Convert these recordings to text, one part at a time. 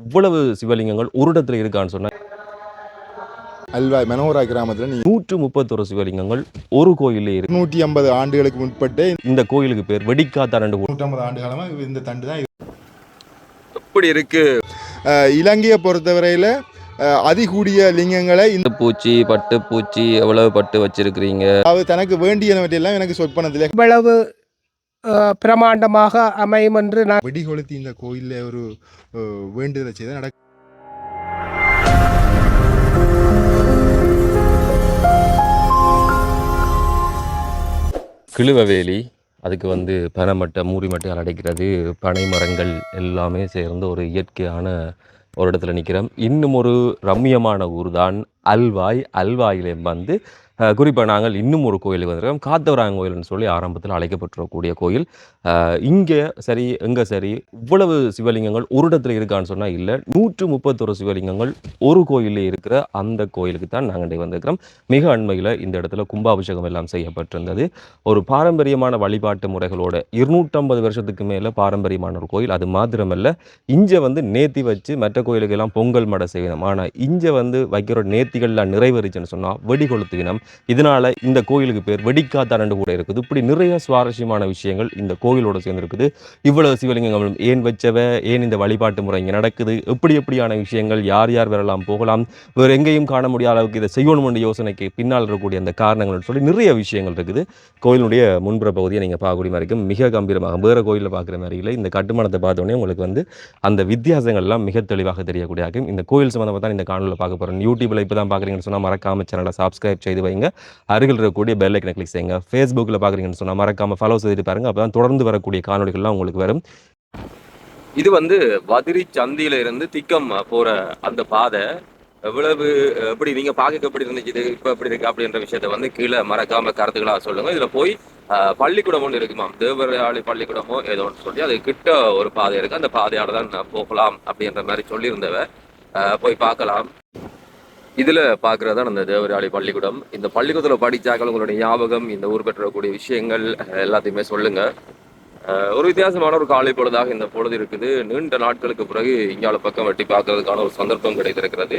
இவ்வளவு சிவலிங்கங்கள் ஒரு இடத்துல இருக்கான்னு சொன்னா அல்வாய் மனோரா கிராமத்தில் நூற்று முப்பத்தொரு சிவலிங்கங்கள் ஒரு கோயிலே இருக்கு. நூற்றி ஐம்பது ஆண்டுகளுக்கு முற்பட்டு இந்த கோயிலுக்கு பேர் வெடிக்காத்தாரண்டு நூற்றம்பது ஆண்டு காலமாக இந்த தண்டு தான் எப்படி இருக்கு? இலங்கையை பொறுத்தவரையில் அதிகூடிய லிங்கங்களை இந்த பூச்சி பட்டு பூச்சி எவ்வளவு பட்டு வச்சிருக்கிறீங்க? அதாவது தனக்கு வேண்டியனவற்றையெல்லாம் எனக்கு சொற்பனத்தில் இவ்வளவு அஹ், பிரமாண்டமாக அமையும் என்று நான் வெடி கொளுத்தி இந்த கோயிலில் ஒரு வேண்டுதலை செய்த நடக்க கிழுவவேலி அதுக்கு வந்து பனைமட்டை மூரிமட்டையால் அடைக்கிறது பனை மரங்கள் எல்லாமே சேர்ந்து ஒரு இயற்கையான ஒரு இடத்துல நிற்கிறோம் இன்னும் ஒரு ரம்மியமான ஊர் தான் அல்வாய். அல்வாயிலே வந்து குறிப்பாக நாங்கள் இன்னும் ஒரு கோயிலுக்கு வந்திருக்கோம். காத்தவராயன் கோயில்னு சொல்லி ஆரம்பத்தில் அழைக்கப்பட்டிருக்கக்கூடிய கோயில். இங்கே சரி எங்கே சரி இவ்வளவு சிவலிங்கங்கள் ஒரு இடத்துல இருக்கான்னு சொன்னால் இல்லை. நூற்று முப்பத்தொரு சிவலிங்கங்கள் ஒரு கோயிலில் இருக்கிற அந்த கோயிலுக்கு தான் நாங்கள் இங்கே வந்திருக்கிறோம். மிக அண்மையில் இந்த இடத்துல கும்பாபிஷேகம் எல்லாம் செய்யப்பட்டிருந்தது. ஒரு பாரம்பரியமான வழிபாட்டு முறைகளோட இருநூற்றம்பது வருஷத்துக்கு மேலே பாரம்பரியமான ஒரு கோயில். அது மாத்திரமல்ல இங்கே வந்து நேத்தி வச்சு மற்ற கோயிலுக்கெல்லாம் பொங்கல் மடை செய்யணும். ஆனால் இங்கே வந்து வைக்கிற நேர்த்திகள்லாம் நிறைவேறிச்சுன்னு சொன்னால் வெடி கொளுத்துவினம் இதனால இந்த கோயிலுக்கு பேர் வெடிக்காத்தாரண்டு கூட இருக்குது. இப்படி நிறைய சுவாரஸ்யமான விஷயங்கள் இந்த கோயிலோட சேர்ந்து இருக்குது இவ்வளவு சிவலிங்கங்களும் ஏன் வச்சவ? ஏன் இந்த வழிபாட்டு முறை இங்கே நடக்குது? எப்படி எப்படியான விஷயங்கள்? யார் யார் வரலாம்? போகலாம்? வேறு எங்கேயும் காண முடியாத அளவுக்கு இதை செய்யணும்ன்ற யோசனைக்கு பின்னால் இருக்கக்கூடிய அந்த காரணங்கள்னு சொல்லி நிறைய விஷயங்கள் இருக்குது. கோயிலுடைய முன்புற பகுதியை நீங்கள் பார்க்கக்கூடிய மாதிரி இருக்கும். மிக கம்பீரமாக வேறு கோயிலில் பார்க்குற மாதிரி இல்லை. இந்த கட்டுமானத்தை பார்த்தோன்னே உங்களுக்கு வந்து அந்த வித்தியாசங்கள்லாம் மிக தெளிவாக தெரியக்கூடிய இருக்கும் இந்த கோயில் சம்மந்தமாக தான் இந்த காணொலியில் பார்க்க போகிறோம் யூடியூப்பில் இப்போ தான் பார்க்குறீங்கன்னு சொன்னால் மறக்காம சேனலை சப்ஸ்கிரைப் செய்து வைங்க. அருகில் இருக்கக்கூடிய பெல் ஐக்கனை கிளிக் செய்யுங்க. ஃபேஸ்புக்கில் பார்க்குறீங்கன்னு சொன்னால் மறக்காம ஃபாலோ செய்துட்டு பாருங்க. அப்போ தான் தொடர்ந்து வரக்கூடிய காணொலிகள்லாம் உங்களுக்கு வரும். இது வந்து வதிரி சந்தியில இருந்து திக்கம் போற அந்த பாதை எவ்வளவு எப்படி நீங்க பாக்க எப்படி இருந்துச்சு இப்ப எப்படி இருக்கு அப்படின்ற விஷயத்த வந்து கீழே மறக்காம கருத்துக்களா சொல்லுங்க. இதுல போய் பள்ளிக்கூடம் ஒன்று இருக்குமாம் தேவராளி பள்ளிக்கூடமோ ஏதோ ஒன்று சொல்லி அது கிட்ட ஒரு பாதை இருக்கு. அந்த பாதையால தான் போகலாம் அப்படின்ற மாதிரி சொல்லியிருந்தவ போய் பார்க்கலாம். இதில் பார்க்குறது தான் அந்த தேவராளி பள்ளிக்கூடம். இந்த பள்ளிக்கூடத்தில் படித்தாக்கள் உங்களுடைய ஞாபகம் இந்த ஊர் பெற்றக்கூடிய விஷயங்கள் எல்லாத்தையுமே சொல்லுங்கள் ஒரு வித்தியாசமான ஒரு காலை பொழுதாக இந்த பொழுது இருக்குது. நீண்ட நாட்களுக்கு பிறகு இங்கால பக்கம் வெட்டி பார்க்கறதுக்கான ஒரு சந்தர்ப்பம் கிடைத்திருக்கிறது.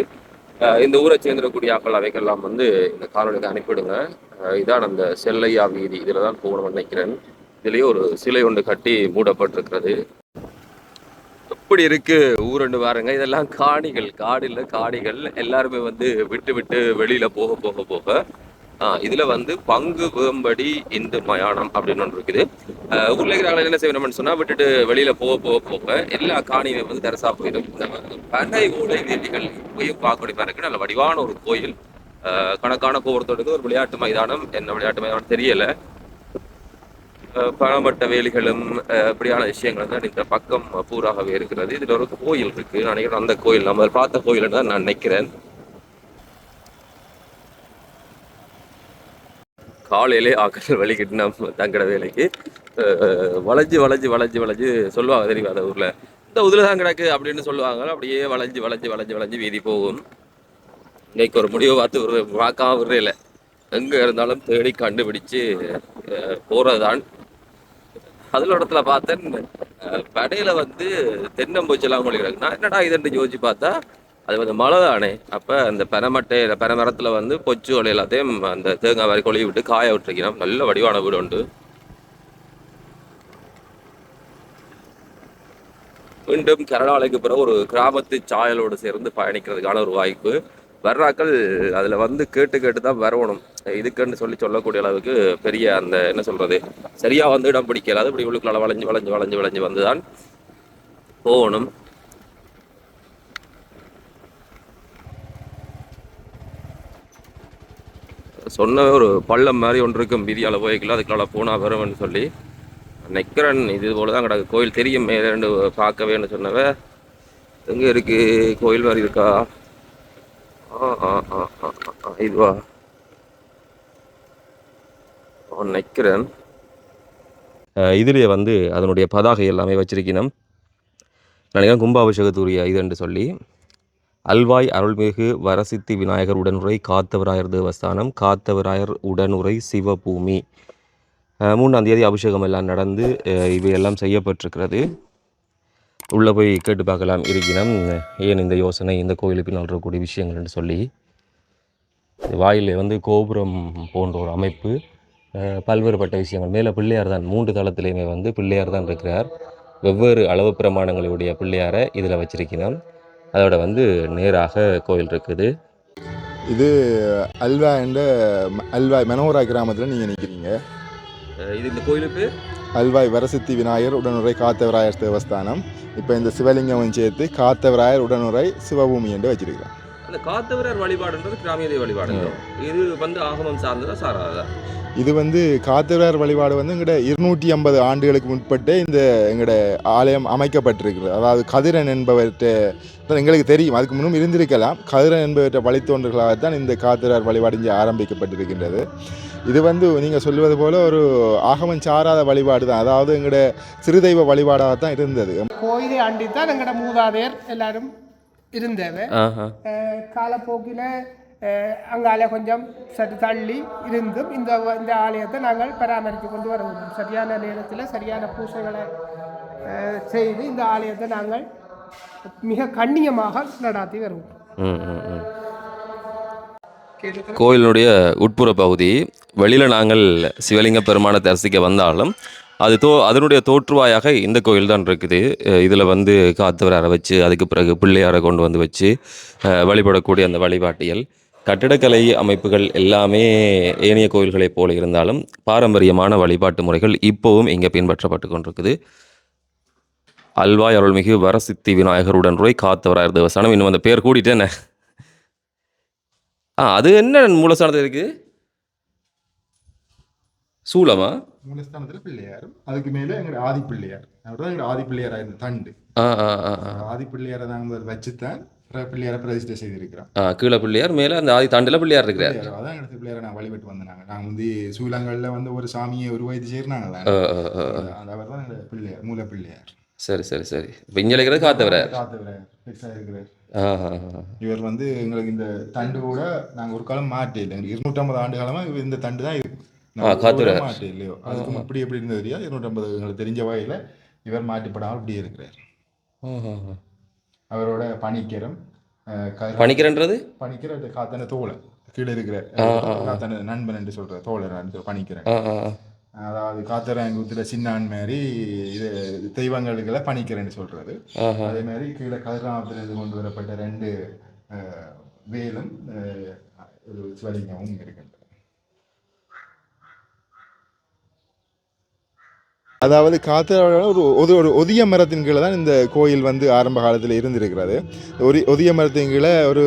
இந்த ஊரை சேர்ந்திருக்கக்கூடிய ஆக்கள் அவைக்கெல்லாம் வந்து இந்த காணொலிக்கு அனுப்பிவிடுங்க. இதான் அந்த செல்லையா வீதி. இதில் தான் போகணும்னு நினைக்கிறேன். இதுலேயே ஒரு சிலை ஒன்று கட்டி மூடப்பட்டிருக்கிறது. எப்படி இருக்கு? ஊரண்டு பாருங்க இதெல்லாம் காணிகள். காடில் காடிகள் காணிகள். எல்லாருமே வந்து விட்டு விட்டு வெளியில போக போக போக. இதில் இதுல வந்து பங்கு வேம்படி இந்து மயானம் அப்படின்னு ஒன்று இருக்குது. ஆஹ் ஊர்ல இருக்கிறவங்க என்ன செய்யணும்னு சொன்னா விட்டுட்டு வெளியில போக போக போக எல்லா காணியுமே வந்து தரசா போயிடும். இந்த பனை ஓலை வேலிகள் இப்பயும் பார்க்கக்கூடிய பாருங்க. நல்ல வடிவான ஒரு கோயில். ஆஹ் கணக்கான கோபுரத்தோடு ஒரு விளையாட்டு மைதானம். என்ன விளையாட்டு மைதானம் தெரியல. பழமட்ட வேலிகளும் அஹ் விஷயங்கள் தான் இந்த பக்கம் பூராகவே இருக்கிறது. இதுல ஒரு கோயில் இருக்கு. நான் நினைக்கிறேன் அந்த கோயில் நம்ம பார்த்த கோயில் தான் நான் நினைக்கிறேன். காலையிலே ஆக்கள் வலிக்கிட்டு நம்ம தங்கட வேலைக்கு வளைஞ்சு வளைஞ்சு வளைஞ்சு வளைஞ்சு சொல்லுவாங்க தெரியும் அந்த ஊர்ல? இந்த உதுல தான் கிடக்கு அப்படின்னு சொல்லுவாங்க. அப்படியே வளைஞ்சு வளைஞ்சு வளைஞ்சு வளைஞ்சு வீதி போகும். இன்னைக்கு ஒரு முடிவை பார்த்து ஒரு பார்க்காம இல்லை. எங்க இருந்தாலும் தேடி கண்டுபிடிச்சு அஹ் போறதுதான் அதில் இடத்துல பார்த்தேன். அஹ் படையில வந்து தென்னம்பூச்செல்லாம் கொள்கிறாங்க நான் என்னடா இதுன்னு யோசிச்சு பார்த்தா அது வந்து மழை தானே அப்ப அந்த பனைமட்டையில பனைமரத்தில் வந்து பொச்சு ஒலை எல்லாத்தையும் அந்த தேங்காய் வரை கொழுவி விட்டு காய விட்டுருக்கிறோம் நல்ல வடிவான வீடு உண்டு. மீண்டும் கரடாலைக்கு பிறகு ஒரு கிராமத்து சாயலோடு சேர்ந்து பயணிக்கிறதுக்கான ஒரு வாய்ப்பு. வர்றாக்கள் அதில் வந்து கேட்டு கேட்டு தான் வரவணும் இதுக்குன்னு சொல்லி சொல்லக்கூடிய அளவுக்கு பெரிய அந்த என்ன சொல்கிறது சரியாக வந்து இடம் பிடிக்கல. அது இப்படி உள்ளுக்குள்ள வளைஞ்சு வளைஞ்சு வளைஞ்சு வளைஞ்சு வந்துதான் போகணும். சொன்ன ஒரு பள்ளம் மாதிரி ஒன்று இருக்கும். வீதியால போய்க்கலாம் அதுக்குள்ள பூனா வரும்னு சொல்லி. நெக்கரன் இது போல தான் கிடக்கு. கோயில் தெரியும். ரெண்டு பார்க்கவேன்னு சொன்னவ எங்கே இருக்குது கோயில் மாதிரி இருக்கா? இதுவா? நிற்கிறேன் இதுலேயே வந்து அதனுடைய பதாகை எல்லாமே வச்சிருக்கணும். நினைக்கிறேன் கும்பாபிஷேகத்துரிய இது என்று சொல்லி அல்வாய் அருள்மிகு வரசித்தி விநாயகர் உடனுரை காத்தவராயர் தேவஸ்தானம் காத்தவராயர் உடனுரை சிவபூமி. அஹ் மூணாம் தேதி அபிஷேகம் எல்லாம் நடந்து இவையெல்லாம் செய்யப்பட்டிருக்கிறது. உள்ளே போய் கேட்டு பார்க்கலாம் இருக்கினம் ஏன் இந்த யோசனை இந்த கோயிலுக்கு பின்னால் இருக்கக்கூடிய விஷயங்கள்னு சொல்லி. வாயிலே வந்து கோபுரம் போன்ற ஒரு அமைப்பு பல்வேறுபட்ட விஷயங்கள். மேலே பிள்ளையார் தான் மூன்று தளத்திலையுமே வந்து பிள்ளையார் தான் இருக்கிறார். வெவ்வேறு அளவு பிரமாணங்களுடைய பிள்ளையாரை இதில் வச்சிருக்கிறோம். அதோட வந்து நேராக கோயில் இருக்குது. இது அல்வா என்ற ம- அல்வாய் மனோரா கிராமத்தில் நீங்கள் நிற்கிறீங்க இது இந்த கோயிலுக்கு? அல்வாய் வரசித்தி விநாயகர் உடனுரை காத்தவராயர் தேவஸ்தானம். இப்போ இந்த சிவலிங்கம் சேர்த்து காத்தவராயர் உடனுரை சிவபூமி என்று வச்சிருக்கிறோம் அந்த காத்தவரர் வழிபாடுன்றது கிராமிய வழிபாடு இது வந்து ஆகமம் சார்ந்ததா சாராதா இது வந்து காத்தவராயர் வழிபாடு வந்து எங்கட இருநூற்றி ஐம்பது ஆண்டுகளுக்கு முற்பட்டே இந்த எங்கட ஆலயம் அமைக்கப்பட்டிருக்கிறது. அதாவது கதிரன் என்பவர்கிட்ட எங்களுக்கு தெரியும். அதுக்கு முன்னும் இருந்திருக்கலாம். கதிரன் என்பவற்றை வழித்தோன்றர்களாகத்தான் இந்த காத்தவராயர் வழிபாடு இங்கே ஆரம்பிக்கப்பட்டிருக்கின்றது. இது வந்து நீங்கள் சொல்லுவது போல ஒரு ஆகமம் சாராத வழிபாடு தான். அதாவது எங்கட சிறுதெய்வ வழிபாடாக தான் இருந்தது. கோயிலை அண்டித்தான் எங்களோட மூதாதையர் எல்லாரும் இருந்தவ. ஆஹா. காலப்போக்கில் அங்கால கொஞ்சம் சற்று தள்ளி இருந்தும் இந்த இந்த ஆலயத்தை நாங்கள் பராமரித்து கொண்டு வருகிறோம் சரியான நேரத்தில் சரியான பூசைகளை செய்து இந்த ஆலயத்தை நாங்கள் மிக கண்ணியமாக நடாத்தி வருவோம். ம் ம் ம். கோயிலினுடைய உட்புற பகுதி வெளியில் நாங்கள் சிவலிங்க பெருமானை தரிசிக்க வந்தாலும் அது தோ அதனுடைய தோற்றுவாயாக இந்த கோயில் தான் இருக்குது. இதில் வந்து காத்தவரை வச்சு அதுக்கு பிறகு பிள்ளையாரை கொண்டு வந்து வச்சு வழிபடக்கூடிய அந்த வழிபாட்டியல். கட்டிடக்கலை அமைப்புகள் எல்லாமே ஏனைய கோயில்களைப் போல இருந்தாலும் பாரம்பரியமான வழிபாட்டு முறைகள் இப்போவும் இங்கே பின்பற்றப்பட்டு கொண்டிருக்குது. அல்வாய் அருள்மிகு வரசித்தி விநாயகருடன் ரோய் காத்தவராயர் தேவஸ்தானம். இன்னும் அந்த பேர் கூட்டிட்டேனே ஆ அது என்ன மூலஸ்தானத்தில் இருக்குது சூலமா? மூலஸ்தானத்தில் பிள்ளையாரும் அதுக்கு மேலே எங்களோட ஆதி பிள்ளையார். அவர் தான் எங்களோட ஆதி பிள்ளையாராக இருந்த தண்டு. ஆதி பிள்ளையாரை நாங்கள் வச்சுத்தான் பிற பிள்ளையாரை பிரதிஷ்டை செய்திருக்கிறோம் கீழே பிள்ளையார் மேலே அந்த ஆதி தாண்டில் பிள்ளையார் இருக்கிறார். பிள்ளையார் அதான் எங்களுக்கு பிள்ளையாரை நான் வழிபட்டு வந்தாங்க நாங்கள் வந்து சூலங்களில் வந்து ஒரு சாமியை உருவாக்கி. அந்த அவர் தான் பிள்ளையார் மூல பிள்ளையார். சரி சரி சரி. இப்போ இங்கே இருக்கிறது காத்தவரார். இவர் வந்து எங்களுக்கு இந்த தண்டு கூட நாங்கள் ஒரு காலம் மாட்டே இல்லை இருநூற்றம்பது ஆண்டு காலமாக இந்த தண்டு தான் இருக்கு. காத்துறார். இல்லையோ அதுக்கு இப்படி எப்படி இருந்தது தெரியாது இருநூற்றம்பது எங்களுக்கு தெரிஞ்ச வகையில் இவர் மாட்டிப்படாமல் இப்படியே இருக்கிறார். அவரோட பணிக்கரம் பணிக்கிறன்றது பணிக்கிற காத்தான தோழன் கீழே இருக்கிற காத்தான நண்பன் என்று சொல்ற தோழர் பணிக்கிறேன். அதாவது காத்தராங்குத்துல சின்னான் மாதிரி இது தெய்வங்களுக்கெல்லாம் பணிக்கிறேன்னு சொல்றது. அதே மாதிரி கீழே கதிராமத்திலிருந்து கொண்டு வரப்பட்ட ரெண்டு வேலும் சிவலிங்கமும் இருக்கின்றன அதாவது காத்திர ஒரு ஒது ஒரு ஒதிய மரத்தின் கீழே தான் இந்த கோயில் வந்து ஆரம்ப காலத்தில் இருந்திருக்கிறது. ஒரு ஒதிய மரத்தின் கீழே ஒரு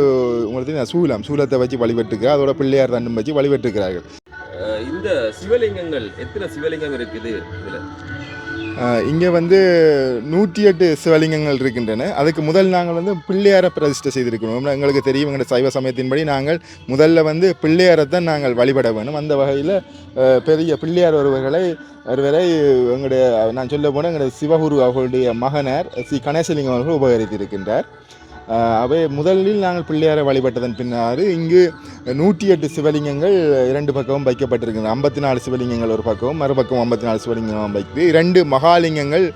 உங்களுக்கு சூலம் சூலத்தை வச்சு வழிபட்டுக்கிறார் அதோட பிள்ளையார் தண்டும் வச்சு வழிபட்டுருக்கிறார்கள் இந்த சிவலிங்கங்கள் எத்தனை சிவலிங்கம் இருக்குது இதில்? இங்கே வந்து நூற்றி எட்டு சிவலிங்கங்கள் இருக்கின்றன. அதுக்கு முதல் நாங்கள் வந்து பிள்ளையாரை பிரதிஷ்டை செய்திருக்கணும் எங்களுக்கு தெரியும் எங்களுடைய சைவ சமயத்தின்படி நாங்கள் முதல்ல வந்து பிள்ளையாரை தான் நாங்கள் வழிபட வேணும் அந்த வகையில் பெரிய பிள்ளையார் ஒருவர்களை ஒருவரை எங்களுடைய நான் சொல்ல போனால் எங்களுடைய சிவகுரு அவர்களுடைய மகனார் ஸ்ரீ கணேசலிங்கம் அவர்கள் உபகரித்திருக்கின்றார். அவை முதலில் நாங்கள் பிள்ளையாரை வழிபட்டதன் பின்னாறு இங்கு நூற்றி எட்டு சிவலிங்கங்கள் இரண்டு பக்கமும் வைக்கப்பட்டிருக்கின்றன. ஐம்பத்தி நாலு சிவலிங்கங்கள் ஒரு பக்கமும் மறுபக்கம் ஐம்பத்தி நாலு சிவலிங்கம் வைத்து இரண்டு மகாலிங்கங்கள்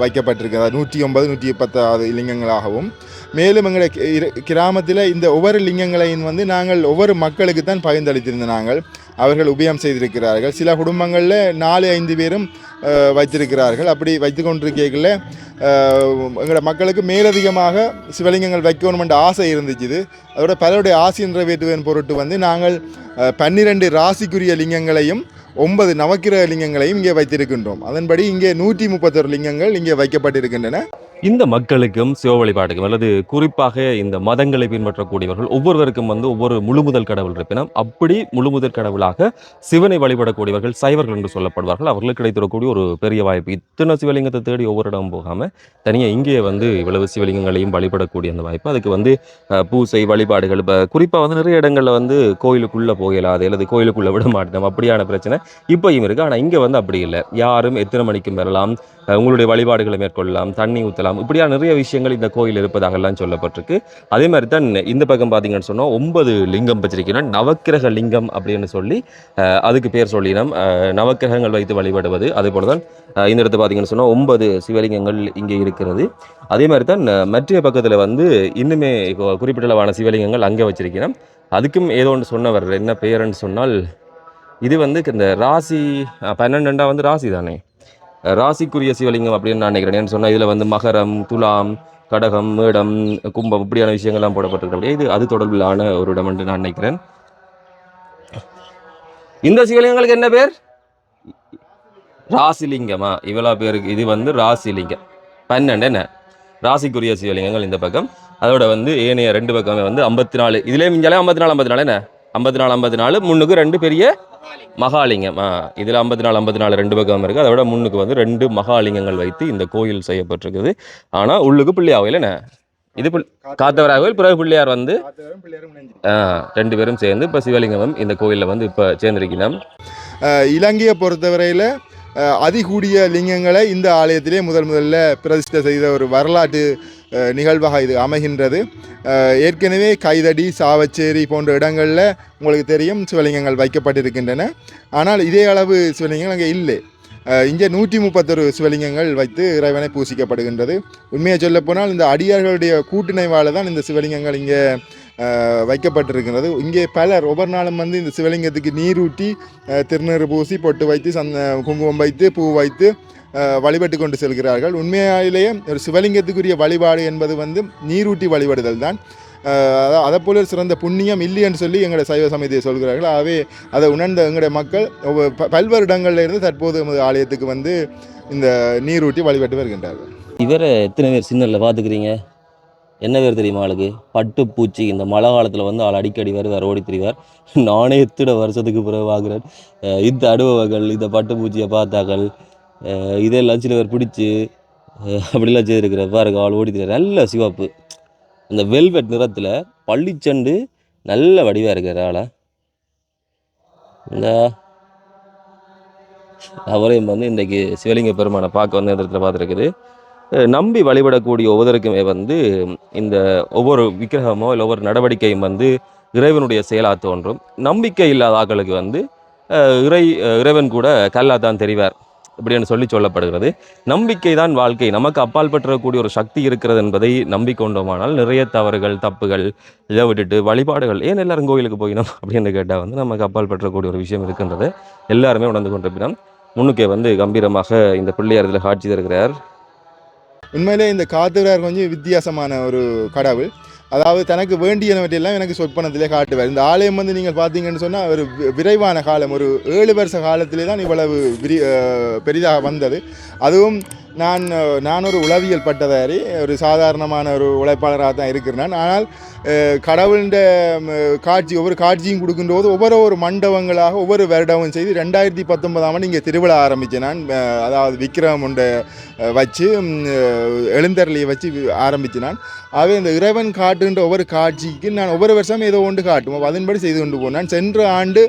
வைக்கப்பட்டிருக்கிறது. நூற்றி ஒன்பது நூற்றி பத்தாவது லிங்கங்களாகவும். மேலும் எங்களுடைய இரு- கிராமத்தில் இந்த ஒவ்வொரு லிங்கங்களையும் வந்து நாங்கள் ஒவ்வொரு மக்களுக்கு தான் பகிர்ந்தளித்திருந்த நாங்கள். அவர்கள் உபயம் செய்திருக்கிறார்கள். சில குடும்பங்களில் நாலு ஐந்து பேரும் வைத்திருக்கிறார்கள். அப்படி வைத்து கொண்டிருக்கைகளில் எங்களோட மக்களுக்கு மேலதிகமாக சிவலிங்கங்கள் வைக்கணுமென்ற ஆசை இருந்துச்சு அதோட பலருடைய ஆசை நிறைவேற்றுவதன் பொருட்டு வந்து நாங்கள் பன்னிரெண்டு பன்னிரண்டு ராசிக்குரிய லிங்கங்களையும் ஒன்பது நவக்கிரக லிங்கங்களையும் இங்கே வைத்திருக்கின்றோம். அதன்படி இங்கே நூற்றி முப்பத்தொரு லிங்கங்கள் இங்கே வைக்கப்பட்டிருக்கின்றன. இந்த மக்களுக்கும் சிவ வழிபாட்டுக்கும் அல்லது குறிப்பாக இந்த மதங்களை பின்பற்றக்கூடியவர்கள் ஒவ்வொருவருக்கும் வந்து ஒவ்வொரு முழுமுதல் கடவுள் இருப்பினும் அப்படி முழுமுதல் கடவுளாக சிவனை வழிபடக்கூடியவர்கள் சைவர்கள் என்று சொல்லப்படுவார்கள். அவர்களுக்கு கிடைத்திடக்கூடிய ஒரு பெரிய வாய்ப்பு. இத்தனை சிவலிங்கத்தை தேடி ஒவ்வொரு இடம் போகாமல் தனியாக இங்கேயே வந்து இவ்வளவு சிவலிங்கங்களையும் வழிபடக்கூடிய அந்த வாய்ப்பு. அதுக்கு வந்து பூசை வழிபாடுகள் இப்போ குறிப்பாக வந்து நிறைய இடங்களில் வந்து கோயிலுக்குள்ளே போகலாது அல்லது கோயிலுக்குள்ளே விட மாட்டோம். அப்படியான பிரச்சனை இப்போயும் இருக்குது ஆனால் இங்கே வந்து அப்படி இல்லை. யாரும் எத்தனை மணிக்கும் வரலாம்? உங்களுடைய வழிபாடுகளை மேற்கொள்ளலாம் தண்ணி ஊற்றலாம் இப்படியான நிறைய விஷயங்கள் இந்த கோயில் இருப்பதாகலாம் சொல்லப்பட்டிருக்கு. அதே மாதிரி தான் இந்த பக்கம் பார்த்தீங்கன்னு சொன்னால் ஒன்பது லிங்கம் வச்சிருக்கிறோம் நவக்கிரக லிங்கம் அப்படின்னு சொல்லி சொல்லி அதுக்கு பேர் சொல்லினம். அஹ், நவக்கிரகங்கள் வைத்து வழிபடுவது. அதே போல தான் இந்த இடத்துல பார்த்தீங்கன்னு சொன்னால் ஒன்பது சிவலிங்கங்கள் இங்கே இருக்கிறது. அதே மாதிரி தான் மற்ற பக்கத்தில் வந்து இன்னுமே இப்போ சிவலிங்கங்கள் அங்கே வச்சிருக்கிறோம் அதுக்கும் ஏதோ ஒன்று சொன்னவர் என்ன பெயர்னு சொன்னால் இது வந்து இந்த ராசி அஹ், வந்து ராசி தானே. ராசிக்குரிய சிவலிங்கம் அப்படின்னு நான் நினைக்கிறேன். ஏன்னு சொன்னால் இதில் வந்து மகரம் துலாம் கடகம் மேடம் கும்பம் இப்படியான விஷயங்கள்லாம் போடப்பட்டிருக்க இது அது தொடர்பிலான ஒரு இடம் என்று நான் நினைக்கிறேன். இந்த சிவலிங்கங்களுக்கு என்ன பேர்? ராசிலிங்கமா? இவ்வளோ பேருக்கு இது வந்து ராசிலிங்கம். பன்னெண்டு என்ன? ராசிக்குரிய சிவலிங்கங்கள் இந்த பக்கம். அதோட வந்து ஏனைய ரெண்டு பக்கமே வந்து ஐம்பத்தி நாலு இதுலேயே மிஞ்சாலே ஐம்பத்தி நாலு ஐம்பத்தி நாலு என்ன? ஐம்பத்தி நாலு ஐம்பத்தி நாலு முன்னுக்கு ரெண்டு பெரிய மகாலிங்கம். ஆ இதில் ஐம்பத்தி நாலு ஐம்பத்தி நாலு ரெண்டு பக்கம் இருக்குது அதோட முன்னுக்கு வந்து ரெண்டு மகாலிங்கங்கள் வைத்து இந்த கோயில் செய்யப்பட்டிருக்குது. ஆனால் உள்ளுக்கு பிள்ளையாவையில் என்ன? இது பிள் காத்தவராகவில் பிறகு பிள்ளையார் வந்து ரெண்டு பேரும் சேர்ந்து இப்போ சிவலிங்கமும் இந்த கோயிலில் வந்து இப்போ சேர்ந்திருக்கணும் அஹ் இலங்கையை பொறுத்தவரையில் அதிகூடிய லிங்கங்களை இந்த ஆலயத்திலே முதல் முதல்ல பிரதிஷ்டை செய்த ஒரு வரலாற்று நிகழ்வாக இது அமைகின்றது. ஏற்கனவே கைதடி சாவச்சேரி போன்ற இடங்களில் உங்களுக்கு தெரியும் சிவலிங்கங்கள் வைக்கப்பட்டிருக்கின்றன. ஆனால் இதே அளவு சிவலிங்கங்கள் அங்கே இல்லை. இங்கே நூற்றி முப்பத்தொரு சிவலிங்கங்கள் வைத்து இறைவனை பூசிக்கப்படுகின்றது. உண்மையை சொல்லப்போனால் இந்த அடியார்களுடைய கூட்டிணைவால் தான் இந்த சிவலிங்கங்கள் இங்கே வைக்கப்பட்டிருக்கிறது இங்கே பலர் ஒவ்வொரு நாளும் வந்து இந்த சிவலிங்கத்துக்கு நீரூட்டி அஹ், திருநீறு பூசி பொட்டு வைத்து சந்த குங்குமம் வைத்து பூ வைத்து வழிபட்டு கொண்டு செல்கிறார்கள். உண்மையாலேயே ஒரு சிவலிங்கத்துக்குரிய வழிபாடு என்பது வந்து நீரூட்டி வழிபடுதல் தான். அதை போல சிறந்த புண்ணியம் இல்லை என்று சொல்லி எங்களுடைய சைவ சமயத்தை சொல்கிறார்கள். ஆகவே அதை உணர்ந்த எங்களுடைய மக்கள் பல்வேறு இடங்களில் இருந்து தற்போது எமது ஆலயத்துக்கு வந்து இந்த நீரூட்டி வழிபட்டு வருகின்றார்கள். இவரை எத்தனை பேர் சின்னரில் பார்த்துக்கிறீங்க? என்ன பேர் தெரியுமா ஆளுக்கு? பட்டு பூச்சி இந்த மழை காலத்தில் வந்து ஆள் அடிக்கடி வருவார் ஓடி திரிவார். நானே எத்தனை வருஷத்துக்கு பிறகு பார்க்குறேன். இந்த அடுவகள் இந்த பட்டுப்பூச்சியை பார்த்தாக்கள் அஹ் இதெல்லாம் சில பேர் பிடிச்சி அப்படிலாம் செய்திருக்கிறார். பாருங்க ஆள் ஓடி திரிவார். நல்ல சிவப்பு. அந்த வெல்வெட் நிறத்தில் பள்ளிச்சண்டு நல்ல வடிவாக இருக்கிற ஆளா இந்த. அவரையும் வந்து இன்றைக்கு சிவலிங்க பெருமானை பார்க்க வந்த இடத்துல பார்த்துருக்குது. நம்பி வழிபடக்கூடிய ஒவ்வொருக்குமே வந்து இந்த ஒவ்வொரு விக்கிரகமோ இல்லை ஒவ்வொரு நடவடிக்கையும் வந்து இறைவனுடைய செயலாக தோன்றும். நம்பிக்கை இல்லாத ஆக்களுக்கு வந்து இறை இறைவன் கூட கல்லாக தான் தெரிவார். இப்படின்னு சொல்லி சொல்லப்படுகிறது. நம்பிக்கை தான் வாழ்க்கை. நமக்கு அப்பால் பற்றக்கூடிய ஒரு சக்தி இருக்கிறது என்பதை நம்பிக்கொண்டோமானால் நிறைய தவறுகள் தப்புகள் இதை விட்டுட்டு வழிபாடுகள் ஏன் எல்லாரும் கோயிலுக்கு போயினோம்? அப்படின்னு கேட்டால் வந்து நமக்கு அப்பால் பற்றக்கூடிய ஒரு விஷயம் இருக்கின்றது. எல்லாருமே உணர்ந்து கொண்டிருப்பினோம். முன்னுக்கே வந்து கம்பீரமாக இந்த பிள்ளையார் இதில் காட்சி தருகிறார். உண்மையிலே இந்த காத்துகிறார் கொஞ்சம் வித்தியாசமான ஒரு கடவுள். அதாவது தனக்கு வேண்டியனவற்றையெல்லாம் எனக்கு சொற்பனத்திலே காட்டுவார். இந்த ஆலயம் வந்து நீங்கள் பார்த்தீங்கன்னு சொன்னால் ஒரு விரைவான காலம் ஒரு ஏழு வருஷ காலத்திலே தான் இவ்வளவு விரி பெரிதாக வந்தது. அதுவும் நான் நான் ஒரு உளவியல் பட்டதாரி ஒரு சாதாரணமான ஒரு உழைப்பாளராக தான் இருக்கிறேன். ஆனால் அஹ், கடவுளின் காட்சி ஒவ்வொரு காட்சியும் கொடுக்கின்ற போது ஒவ்வொரு ஒரு மண்டபங்களாக ஒவ்வொரு வருடமும் செய்து ரெண்டாயிரத்தி பத்தொன்பதாம் ஆண்டு இங்கே திருவிழா ஆரம்பித்தேன் நான். அதாவது விக்ரம் உண்டை வச்சு ம், எழுந்தருளியை வச்சு வி- ஆரம்பித்தேன் நான். ஆகவே இந்த இறைவன் காட்டுகின்ற ஒவ்வொரு காட்சிக்கு நான் ஒவ்வொரு வருஷம் ஏதோ ஒன்று காட்டுவோம் அதன்படி செய்து கொண்டு போனேன். சென்ற ஆண்டு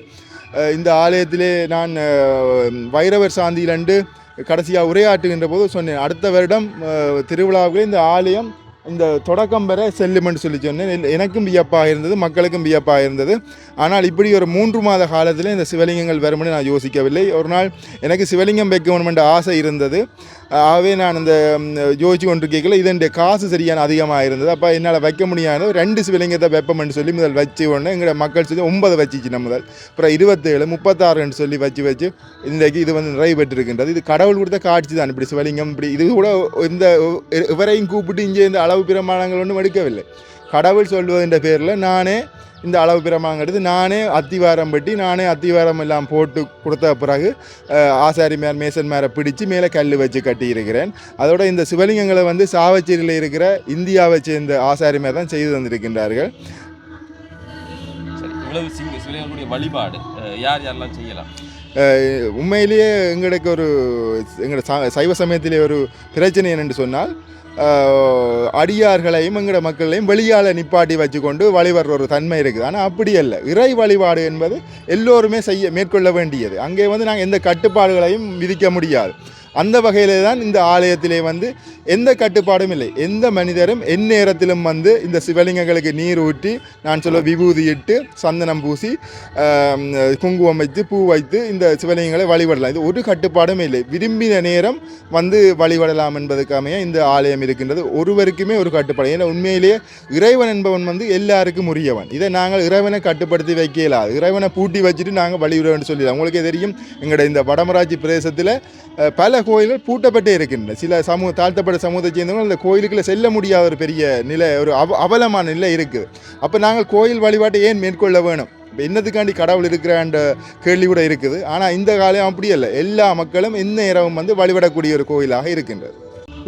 இந்த ஆலயத்திலே நான் வைரவர் சாந்தியிலண்டு கடைசியாக உரையாற்றுகின்ற போது சொன்னேன். அடுத்த வருடம் திருவிழாவுக்கு இந்த ஆலயம் இந்த தொடக்கம் பெற செல்லுமென்று சொல்லி சொன்னேன். எனக்கும் வியப்பாக இருந்தது மக்களுக்கும் வியப்பாக இருந்தது. ஆனால் இப்படி ஒரு மூன்று மாத காலத்தில் இந்த சிவலிங்கங்கள் வரும்னு நான் யோசிக்கவில்லை. ஒரு நாள் எனக்கு சிவலிங்கம் வைக்க வேண்டும் என்ற ஆசை இருந்தது. ஆகவே நான் இந்த ம், யோசிச்சு கொண்டு கேட்கல காசு சரியான அதிகமாக இருந்தது அப்போ என்னால் வைக்க முடியாது ரெண்டு சிவலிங்கத்தை வெப்பம்னு சொல்லி முதல் வச்சு ஒன்று எங்களை மக்கள் சொல்லி ஒன்பது வச்சிச்சு நம்ம முதல். அப்புறம் இருபத்தேழு முப்பத்தாறுன்னு சொல்லி வச்சு வச்சு இன்றைக்கு இது வந்து நிறைவு பெற்றிருக்கின்றது. இது கடவுள் கொடுத்த காட்சி தான். இப்படி சிவலிங்கம் இப்படி இது கூட இந்த இவரையும் கூப்பிட்டு இங்கே இந்த அளவு பிரமாணங்கள் ஒன்றும் எடுக்கவில்லை. கடவுள் சொல்வதுன்ற பேரில் நானே இந்த அளவு எடுத்து நானே அத்திவாரம் வெட்டி நானே அத்திவாரம் எல்லாம் போட்டு கொடுத்த பிறகு ஆசாரிமார் மேசன்மாரை பிடிச்சு மேலே கல் வச்சு கட்டியிருக்கிறேன். அதோட இந்த சிவலிங்கங்களை வந்து சாவச்சேரியில் இருக்கிற இந்தியாவை சேர்ந்த ஆசாரிமார் தான் செய்து தந்திருக்கின்றார்கள். இவ்வளவு சிவலிங்கக்கூடிய வழிபாடு யார் யாரெல்லாம் செய்யலாம்? உண்மையிலேயே எங்களுக்கு ஒரு எங்களோட சைவ சமயத்திலே ஒரு பிரச்சனை என்னென்று சொன்னால் அடியார்களையும் எங்களோட மக்களையும் வெளியால் நிப்பாட்டி வச்சுக்கொண்டு வழிபடுற ஒரு தன்மை இருக்குது. ஆனால் அப்படி அல்ல. இறை வழிபாடு என்பது எல்லோருமே செய்ய மேற்கொள்ள வேண்டியது. அங்கே வந்து நாங்கள் எந்த கட்டுப்பாடுகளையும் விதிக்க முடியாது. அந்த வகையிலே தான் இந்த ஆலயத்திலே வந்து எந்த கட்டுப்பாடும் இல்லை. எந்த மனிதரும் எந்நேரத்திலும் வந்து இந்த சிவலிங்கங்களுக்கு நீர் ஊற்றி நான் சொல்ல விபூதி இட்டு சந்தனம் பூசி குங்குமம் வைத்து பூ வைத்து இந்த சிவலிங்கங்களை வழிபடலாம். இது ஒரு கட்டுப்பாடும் இல்லை. விரும்பின நேரம் வந்து வழிபடலாம் என்பதற்காக இந்த ஆலயம் இருக்கின்றது. ஒருவருக்குமே ஒரு கட்டுப்பாடு. ஏன்னா உண்மையிலேயே இறைவன் என்பவன் வந்து எல்லாருக்கும் உரியவன். இதை நாங்கள் இறைவனை கட்டுப்படுத்தி வைக்கலாது இறைவனை பூட்டி வச்சுட்டு நாங்கள் வழிவிடுவோம்னு சொல்லலாம் உங்களுக்கே தெரியும் எங்களுடைய இந்த வடமராட்சி பிரதேசத்தில் பல கோயில்கள் பூட்டப்பட்டே இருக்கின்றன. சில சமூக தாழ்த்தப்பட்ட சமூகத்தை சேர்ந்தவங்க அந்த கோயிலுக்குள்ளே செல்ல முடியாத ஒரு பெரிய நிலை ஒரு அவ அவலமான நிலை இருக்குது. அப்போ நாங்கள் கோயில் வழிபாட்டை ஏன் மேற்கொள்ள வேணும்? இப்போ என்னத்துக்காண்டி கடவுள் இருக்கிறான்ற கேள்வி கூட இருக்குது. ஆனால் இந்த காலம் அப்படி இல்லை எல்லா மக்களும் எந்த இரவும் வந்து வழிபடக்கூடிய ஒரு கோயிலாக இருக்கின்றது.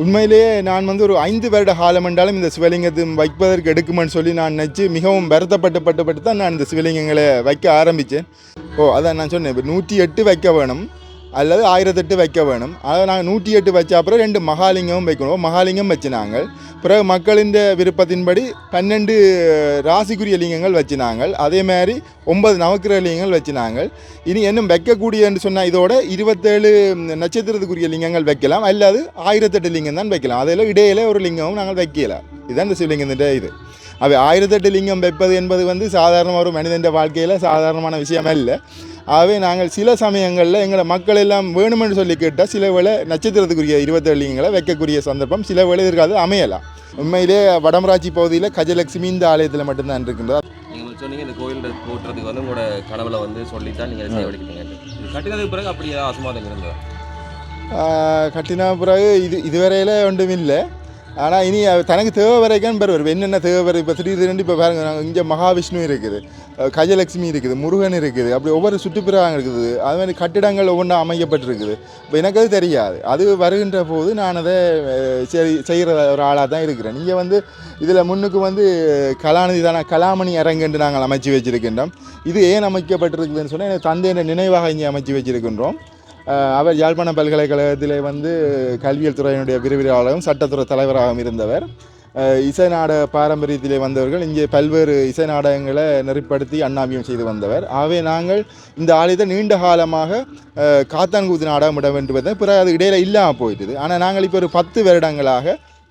உண்மையிலேயே நான் வந்து ஒரு ஐந்து வருட காலம் என்றாலும் இந்த சிவலிங்கத்தை வைப்பதற்கு எடுக்குமென்னு சொல்லி நான் நினச்சி மிகவும் வருத்தப்பட்டு பட்டு தான் நான் இந்த சிவலிங்கங்களை வைக்க ஆரம்பித்தேன். ஓ அதான் நான் சொன்னேன். இப்போ நூற்றி எட்டு வைக்க வேணும். அல்லது ஆயிரத்தெட்டு வைக்க வேணும். அதாவது நாங்கள் நூற்றி எட்டு வச்ச அப்புறம் ரெண்டு மகாலிங்கமும் வைக்கணும். மகாலிங்கம் வச்சு நாங்கள் பிறகு மக்களின் விருப்பத்தின்படி பன்னெண்டு ராசிக்குரிய லிங்கங்கள் வச்சு நாங்கள் அதே மாதிரி ஒன்பது நவக்கிரக லிங்கங்கள் வச்சு நாங்கள் இனி இன்னும் வைக்கக்கூடியன்னு சொன்னால் இதோட இருபத்தேழு நட்சத்திரத்துக்குரிய லிங்கங்கள் வைக்கலாம். அல்லது ஆயிரத்தெட்டு லிங்கம் தான் வைக்கலாம். அதில் இடையில ஒரு லிங்கமும் நாங்கள் வைக்கலாம் இதுதான் இந்த சிவலிங்கத்தின் இது. அவை ஆயிரத்தெட்டு லிங்கம் வைப்பது என்பது வந்து சாதாரண ஒரு மனிதன் வாழ்க்கையில் சாதாரணமான விஷயம் இல்லை ஆகவே நாங்கள் சில சமயங்களில் எங்களை மக்கள் எல்லாம் வேணுமென்று சொல்லி கேட்டால் சில வேளை நட்சத்திரத்துக்குரிய இருபத்தேழு லிங்கங்களை வைக்கக்கூடிய சந்தர்ப்பம் சில வேளை இருக்காது அமையலாம். உண்மையிலே வடமராட்சி பகுதியில் கஜலட்சுமி இந்த ஆலயத்தில் மட்டும்தான் இருக்கின்றது. நீங்கள் சொன்னீங்க இந்த கோயில் போட்டுறதுக்கு வந்து உங்களோட கனவுல வந்து சொல்லித்தான் நீங்கள் சேவடிக்கிறீங்க இது கட்டினதுக்கு பிறகு அப்படி ஏதாவது அசமாதம் இருந்ததா? ஆஹ் கட்டின பிறகு இது இதுவரையில் ஒன்றும் இல்லை. ஆனால் இனி தனக்கு தேவை வரைக்கும் பெறுவார் என்னென்ன தேவை வரை இப்போ திடீர்னு இப்போ பாருங்க நாங்கள் இங்கே மகாவிஷ்ணு இருக்குது கஜலட்சுமி இருக்குது முருகன் இருக்குது அப்படி ஒவ்வொரு சுற்றுப்பிரகம் இருக்குது. அது மாதிரி கட்டிடங்கள் ஒவ்வொன்றும் அமைக்கப்பட்டிருக்குது. இப்போ எனக்கு அது தெரியாது. அது வருகின்ற போது நான் அதை சரி செய்கிற ஒரு ஆளாக தான் இருக்கிறேன். நீங்கள் வந்து இதில் முன்னுக்கு வந்து கலாநிதி தானே கலாமணி அரங்கன்று நாங்கள் அமைச்சு வச்சிருக்கின்றோம். இது ஏன் அமைக்கப்பட்டிருக்குதுன்னு சொன்னால் எனக்கு தந்தையின் நினைவாக இங்கே அமைச்சு வச்சிருக்கின்றோம். அவர் யாழ்ப்பாண பல்கலைக்கழகத்திலே வந்து கல்வியல் துறையினுடைய விரிவிரியாளரும் சட்டத்துறை தலைவராகவும் இருந்தவர். இசை நாடக பாரம்பரியத்திலே வந்தவர்கள் இங்கே பல்வேறு இசை நாடகங்களை நெறிப்படுத்தி அண்ணாவியம் செய்து வந்தவர். ஆகவே நாங்கள் இந்த ஆலயத்தை நீண்ட காலமாக அஹ், காத்தான்கூத்து நாடகம் இடம் வேண்டும் பிற பிறகு அது இடையில இல்லாமல் போயிட்டுது. ஆனால் நாங்கள் இப்போ ஒரு பத்து வருடங்களாக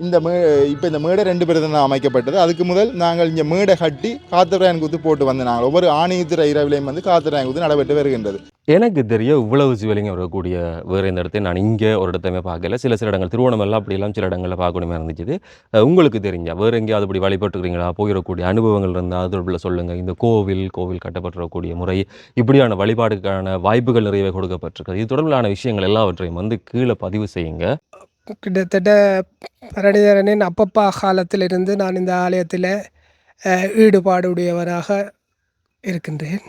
இந்த மே இப்போ இந்த மேடை ரெண்டு பேர் தான் அமைக்கப்பட்டது. அதுக்கு முதல் நாங்கள் இங்கே மேடை கட்டி காத்திராயன் குத்து போட்டு வந்த நாங்கள் ஒவ்வொரு ஆணையத்திர இரவிலையும் வந்து காத்திராயன் குத்து நடைபெற்று வருகின்றது. எனக்கு தெரிய இவ்வளவு சிவலிங்கம் இருக்கக்கூடிய வேறு இந்த இடத்தை நான் இங்கே ஒரு இடத்தையுமே பார்க்கல. சில சில இடங்கள் திருவோணமெல்லாம் அப்படிலாம் சில இடங்களில் பார்க்கணுமே இருந்துச்சு. உங்களுக்கு தெரிஞ்சா வேறு எங்கேயாவது அப்படி வழிபட்டுருக்கிறீங்களா போயிடக்கூடிய அனுபவங்கள் இருந்தால் அது உள்ள சொல்லுங்கள் இந்த கோவில் கோவில் கட்டப்பட்டுறக்கூடிய முறை இப்படியான வழிபாடுக்கான வாய்ப்புகள் நிறையவே கொடுக்கப்பட்டிருக்கு இது தொடர்பிலான விஷயங்கள் எல்லாவற்றையும் வந்து கீழே பதிவு செய்யுங்க. கிட்டத்தட்ட பரணிதரனின் அப்பப்பா காலத்திலிருந்து நான் இந்த ஆலயத்தில் ஈடுபாடுடையவராக இருக்கின்றேன்.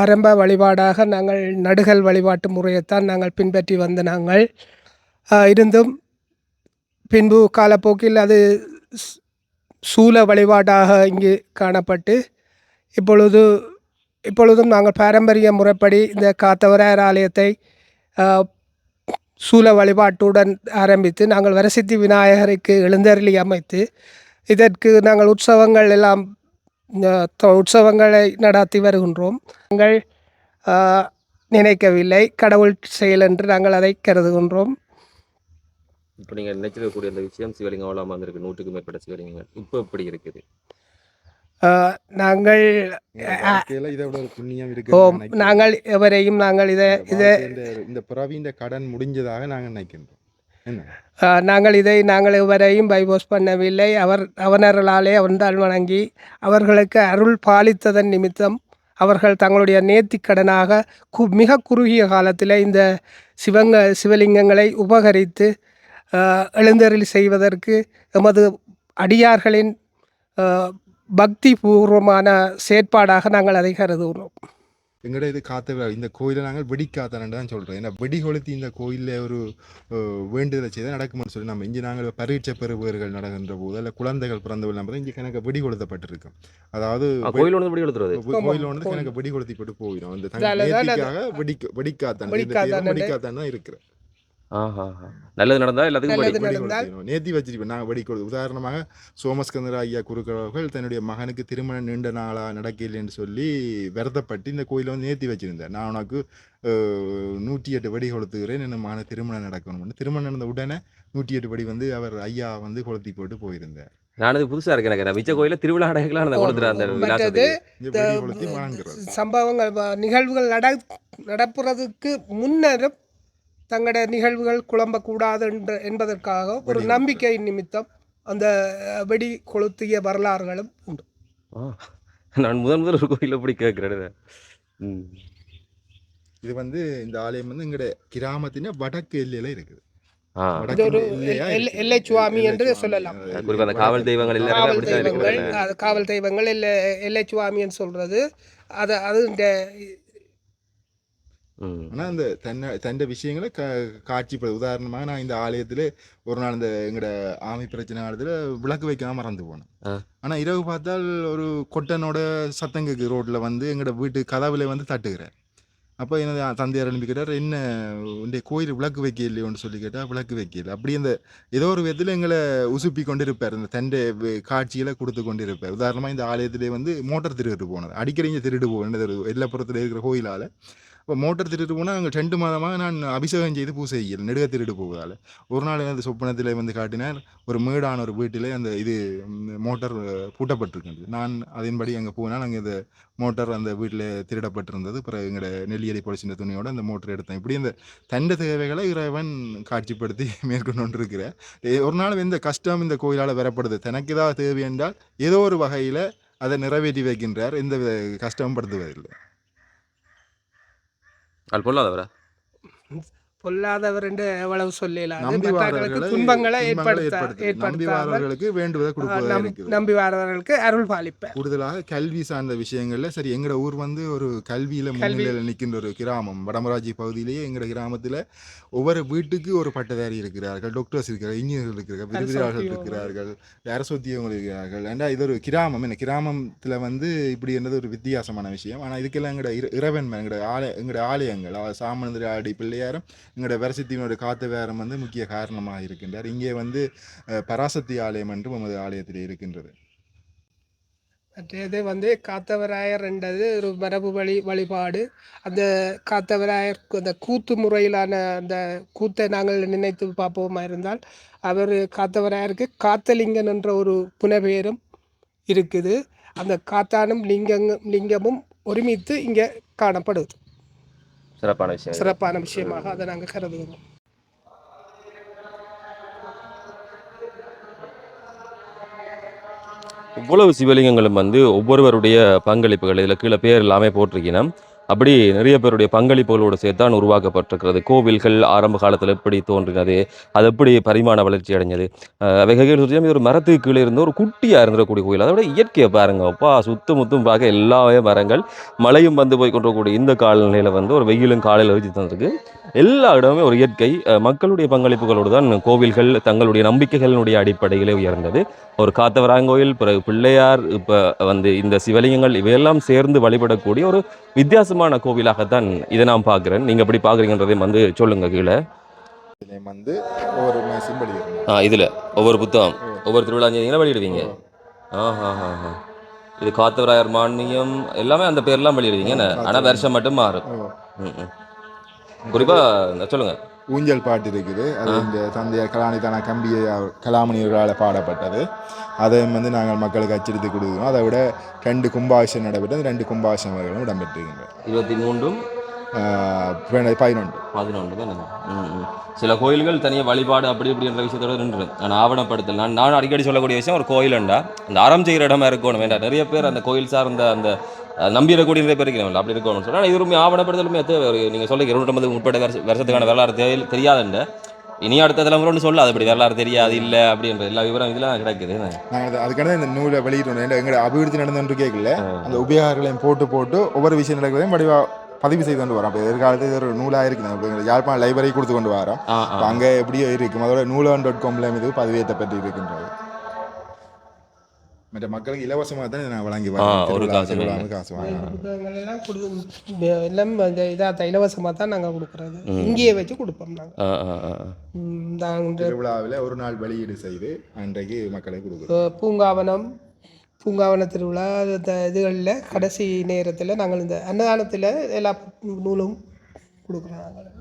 ஆரம்ப வழிபாடாக நாங்கள் நடுகள் வழிபாட்டு முறையைத்தான் நாங்கள் பின்பற்றி வந்த நாங்கள். இருந்தும் பின்பு காலப்போக்கில் அது சூல வழிபாடாக இங்கு காணப்பட்டு இப்பொழுது இப்பொழுதும் நாங்கள் பாரம்பரிய முறைப்படி இந்த காத்தவராயர் ஆலயத்தை சூல வழிபாட்டுடன் ஆரம்பித்து நாங்கள் வரசித்தி விநாயகருக்கு எழுந்தருளி அமைத்து இதற்கு நாங்கள் உற்சவங்கள் எல்லாம் உற்சவங்களை நடத்தி வருகின்றோம். நாங்கள் நினைக்கவில்லை. கடவுள் செயல் என்று நாங்கள் அதை கருதுகின்றோம். இப்போ நீங்கள் நினைச்சிருக்கக்கூடிய அந்த விஷயம் சிவலிங்கம் இல்லாமல் வந்திருக்கு. நூற்றுக்கும் மேற்பட்ட சிவலிங்கங்கள். இப்போ எப்படி இருக்குது? நாங்கள் ஓ நாங்கள் எவரையும் நாங்கள் இதை இதை இந்த பிறவியின் கடன் முடிஞ்சதாக நாங்கள் நினைக்கின்றோம். நாங்கள் இதை நாங்கள் எவரையும் பைபோஸ் பண்ணவில்லை. அவர் அவனர்களாலே அவன்தான் வணங்கி அவர்களுக்கு அருள் பாலித்ததன் நிமித்தம் அவர்கள் தங்களுடைய நேர்த்திக்கடனாக கு மிக குறுகிய காலத்தில் இந்த சிவங்க சிவலிங்கங்களை உபகரித்து எழுந்தருளி செய்வதற்கு எமது அடியார்களின் பக்தி பூர்வமான செயற்பாடாக நாங்கள் அதை கருதுகிறோம். எங்கட இது காத்த இந்த கோயிலை நாங்கள் வெடிக்காத்தனு தான் சொல்கிறோம் ஏன்னா வெடி கொளுத்தி இந்த கோயிலில் ஒரு வேண்டுதலை செய்தால் நடக்கும்னு சொல்லி நம்ம இங்கே நாங்கள் பரீட்சை பெறுபவர்கள் நடக்கின்ற போது அல்ல குழந்தைகள் பிறந்தவர்கள் நம்ம இங்கே கணக்கு வெடி கொளுத்தப்பட்டிருக்கோம் அதாவது கோயில் ஒன்று எப்படி எழுதுறது கோயில் வந்து கணக்கு வெடி கொளுத்தி போட்டு போயிடும். அந்த வெடிக்க வெடிக்காத்தான் வெடிக்காத்தான் தான் இருக்கிறேன் ஆஹா நல்லது நடந்தா எல்லாத்துக்கும் படி நல்லது வெடி நடந்தால் கொளுத்திடுவோம். நேர்த்தி வச்சிருப்போம் நாங்கள் வெடி கொடு உதாரணமாக சோமஸ்கந்தர ஐயா குருக்கள் அவர்கள் தன்னுடைய மகனுக்கு திருமணம் நீண்ட நாளா நடக்கலைன்னு சொல்லி வருத்தப்பட்டு இந்த கோயிலை வந்து நேர்த்தி வச்சிருந்தார். நான் உனக்கு அஹ், நூற்றி எட்டு வெடி கொளுத்துகிறேன். என் மகனுக்கு திருமணம் நடக்கணும்னு. திருமணம் நடந்த உடனே நூற்றி எட்டு வெடி வந்து அவர் ஐயா வந்து கொளுத்தி போட்டு போயிருந்தார். நான் இது புதுசா இருக்கு எனக்கு நான் மிச்ச கோயில திருவிழா அடைக்கலாம் அந்த கொடுத்துற அந்த மற்றது விலாசத்துக்கு இந்த வெடி கொளுத்தி சம்பவங்கள் வ- நிகழ்வுகள் நட நடப்புறதுக்கு முன்னரும் தங்களோட நிகழ்வுகள் குழம்பக்கூடாது என்ற என்பதற்காக ஒரு நம்பிக்கை நிமித்தம் அந்த வெடி கொளுத்திய வரலாறுகளும் உண்டு. நான் முதன் முதல் ஒரு கோயில இப்படி கேட்கிறேன் இது. வந்து இந்த ஆலயம் வந்து எங்களுடைய கிராமத்தின வடக்கு எல்லையில இருக்குது. எல்லை-. எல்லை சுவாமி. என்று எல்லை சுவாமி, சொல்லலாம். காவல் தெய்வங்கள் காவல் தெய்வங்கள் காவல் தெய்வங்கள் இல்லை எல்லைச்சுவாமின்னு சொல்றது. அது அது இந்த ஆனால் இந்த தன்னை தண்ட விஷயங்களை கா காட்சிப்படு உதாரணமாக நான் இந்த ஆலயத்தில் ஒரு நாள் இந்த எங்களோட ஆமை பிரச்சனை காலத்தில் விளக்கு வைக்காம மறந்து போனேன். ஆனால் இரவு பார்த்தால் ஒரு கொட்டனோட சத்தங்குக்கு ரோட்டில் வந்து எங்களோட வீட்டு கதவுல வந்து தட்டுகிறேன் அப்போ எனது தந்தையார் எழுப்பி கேட்டார் என்ன உடைய கோயில் விளக்கு வைக்க இல்லையோன்னு சொல்லி கேட்டால் விளக்கு வைக்கல. அப்படி அந்த ஏதோ ஒரு விதத்தில் எங்களை உசுப்பி கொண்டு இருப்பார் இந்த தண்டை காட்சிகளை கொடுத்து கொண்டு இருப்பார் உதாரணமாக இந்த ஆலயத்திலே வந்து மோட்டார் திருட்டு போனது. அடிக்கடி திருட்டு போனது ஒரு எல்லப்புறத்தில் இருக்கிற கோயிலால். இப்போ மோட்டர் திருட்டு போனால் அங்கே ரெண்டு மாதமாக நான் அபிஷேகம் செய்து பூசை செய்யல நெடுக திருட்டு போவதால். ஒரு நாள் அந்த சொப்பனத்தில் வந்து காட்டினார் ஒரு மேடான ஒரு வீட்டில் அந்த இது மோட்டர் மோட்டார் பூட்டப்பட்டிருக்கின்றது. நான் அதன்படி அங்கே போனால் அங்கே இந்த மோட்டார் அந்த வீட்டில் திருடப்பட்டிருந்தது. பிறகு எங்களோட நெல்லியடி பொழிச்சின்ற துணியோட அந்த மோட்டர் எடுத்தேன். இப்படி இந்த தண்ட தேவைகளை இறைவன் காட்சிப்படுத்தி மேற்கொண்டு ஒரு நாள் இந்த கஷ்டம் இந்த கோயிலால் வரப்படுது. தனக்கு ஏதாவது தேவை என்றால் ஏதோ ஒரு வகையில் அதை நிறைவேற்றி வைக்கின்றார். எந்த வித கஷ்டமும் படுத்துவதில்லை. அது பொல்லாதவரா பொல்லாதவர் என்று எவ்வளவு சொல்லலாம் துன்பங்களை துன்பங்களை ஏற்படுத்த ஏற்படுத்து. நம்பி ஏற்படுத்தாமல் வாரவர்களுக்கு வேண்டுவதை இருக்குது நம்பி வாரவர்களுக்கு அருள் பாலிப்ப கூடுதலாக கல்வி சார்ந்த விஷயங்கள்ல சரி எங்கட ஊர் வந்து ஒரு கல்வியில முன்னிலையில் நிற்கின்ற ஒரு கிராமம். வடமராட்சி பகுதியிலேயே எங்கட கிராமத்துல ஒவ்வொரு வீட்டுக்கு ஒரு பட்டதாரி இருக்கிறார்கள் டாக்டர்ஸ் இருக்கிறார்கள் இன்ஜினியர்கள் இருக்கிறார்கள் அரசோத்தியோகம். இருக்கிறார்கள் அரசோத்தியவங்க இருக்கிறார்கள். ஏண்டா இது ஒரு கிராமம்? என்ன கிராமத்துல வந்து இப்படி என்னது ஒரு வித்தியாசமான விஷயம். ஆனா இதுக்கெல்லாம் எங்கட இற- இறைவன் எங்கட ஆலய எங்கட ஆலயங்கள் அதாவது சாமணந்திர ஆடி பிள்ளையாரும் எங்கட வரசித்தியினோட காத்த வேரம் வந்து முக்கிய காரணமாக இருக்கின்றார். இங்கே வந்து பராசக்தி ஆலயம் என்றும் நமது ஆலயத்தில் இருக்கின்றது. மற்றது வந்து காத்தவராயர் என்றது ஒரு மரபு வழி வழிபாடு. அந்த காத்தவராயர் அந்த கூத்து முறையிலான அந்த கூத்தை நாங்கள் நினைத்து பார்ப்போமா இருந்தால் அவர் காத்தவராயருக்கு காத்தலிங்கன் என்ற ஒரு புனபெயரும் இருக்குது. அந்த காத்தானும் லிங்கங் லிங்கமும் ஒருமித்து இங்கே காணப்படுது. சிறப்பான விஷயம் சிறப்பான விஷயமாக அதை நாங்கள் கருதுகிறோம். இவ்வளவு சிவலிங்கங்களும் வந்து ஒவ்வொருவருடைய பங்களிப்புகள் இதில் கீழே பேர் எல்லாமே போட்டிருக்கணும் அப்படி நிறைய பேருடைய பங்களிப்புகளோடு சேர்த்தான் உருவாக்கப்பட்டிருக்கிறது. கோவில்கள் ஆரம்ப காலத்தில் எப்படி தோன்றினது அது எப்படி பரிமாண வளர்ச்சி அடைஞ்சது வகைகள் வெகைகள் ஒரு மரத்துக்கு கீழே இருந்த ஒரு குட்டியாக இருந்துடக்கூடிய கோயில். அதோட இயற்கையை பாருங்க. அப்பா சுத்த முத்தும் பார்க்க எல்லாமே மரங்கள் மழையும் வந்து போய் கொண்டிருக்கக்கூடிய இந்த காலநிலையில் வந்து ஒரு வெயிலும் காலையில் வச்சு தந்திருக்கு. எல்லா இடமுமே ஒரு இயற்கை மக்களுடைய பங்களிப்புகளோடு தான் கோவில்கள் தங்களுடைய நம்பிக்கைகளினுடைய அடிப்படையிலே உயர்ந்தது. ஒரு காத்தவராங்கோயில் பிறகு பிள்ளையார் இப்போ வந்து இந்த சிவலிங்கங்கள் இவையெல்லாம் சேர்ந்து வழிபடக்கூடிய ஒரு வித்தியாசம் வித்தியாசமான கோவிலாகத்தான் இதை நான் பார்க்குறேன். நீங்கள் எப்படி பார்க்குறீங்கன்றதையும் வந்து சொல்லுங்க கீழே. வந்து ஒவ்வொரு மேசையும் ஆ இதில் ஒவ்வொரு புத்தகம் ஒவ்வொரு திருவிழா செஞ்சீங்கன்னா வெளியிடுவீங்க? ஆஹா ஆஹா இது காத்தவராயர் மானியம் எல்லாமே அந்த பேர்லாம் வெளியிடுவீங்க ஆனால் வருஷம் மட்டும் மாறும். ம், ம். குறிப்பா சொல்லுங்க. ஊஞ்சல் பாட்டு இருக்குது. அது இந்த தந்தையார் கலாநிதான கம்பியை கலாமணியர்களால் பாடப்பட்டது. அதை வந்து நாங்கள் மக்களுக்கு அச்சடித்து கொடுக்குறோம். அதை விட ரெண்டு கும்பாபிஷேகம் நடைபெற்று ரெண்டு கும்பாபிஷேகங்களும் இடம்பெற்றிருக்கின்றன. இருபத்தி மூன்றும்? பதினொன்று. பதினொன்று தான். சில கோயில்கள் தனியாக வழிபாடு அப்படி இப்படின்ற விஷயத்தோட நின்று ஆனால் ஆவணப்படுத்தல். நான் நான் அடிக்கடி சொல்லக்கூடிய விஷயம் ஒரு கோயிலண்டா அந்த அறம் செய்கிற இடமா இருக்கணும் வேண்டாம். நிறைய பேர் அந்த கோயில் சார்ந்த அந்த நம்பிடக்கூடிய நிறைய பேர் இருக்கிறவங்க அப்படி இருக்கணும்னு சொன்னால் இதுவுமே ஆவணப்படுத்தலுமே தேவை. நீங்கள் சொல்ல இருநூற்றம்பது முற்பட்ட வருஷ வருஷத்துக்கான வரலாறு தேவை தெரியாதுண்ட. இனி அடுத்த தலைமுறை ஒன்று சொல்ல அது அப்படி வரலாறு தெரியாது இல்லை அப்படின்ற எல்லா விவரம் இதெல்லாம் கிடைக்குது நாங்கள் அது- அதுக்கான இந்த நூலை வெளியிட்டோம் ஏன்னா எங்களோட அபிவிருத்தி நடந்துட்டு கேட்கல அந்த உபயோகங்களையும் போட்டு போட்டு ஒவ்வொரு விஷயம் நடக்கிறதையும் வடிவா பதிவு செய்து கொண்டு வரோம். இப்போ எதிர்காலத்தில் ஒரு நூலாக இருக்குது. எங்களுக்கு யாழ்ப்பாணம் லைப்ரரி கொடுத்து கொண்டு வரோம். அங்கே எப்படியோ இருக்கும் அதோட நூலகம் டாட் காம்ல இது பதிவேற்றப்பட்டு இருக்கின்றது மற்ற மக்களுக்கு இலவசமாக தான் நான் வழங்கி ஒரு காசு காசு வாங்க எல்லாம் கொடு எல்லாம் அந்த இதாக இலவசமாக தான் நாங்கள் கொடுக்குறது இங்கேயே வச்சு கொடுப்போம் நாங்கள் திருவிழாவில் ஒரு நாள் வெளியீடு செய்து அன்றைக்கு மக்களுக்கு கொடுக்குறோம் பூங்காவனம் பூங்காவன திருவிழா இந்த இதுகளில் கடைசி நேரத்தில் நாங்கள் இந்த அன்னதானத்தில் எல்லா நூலும் கொடுக்குறோம் நாங்கள்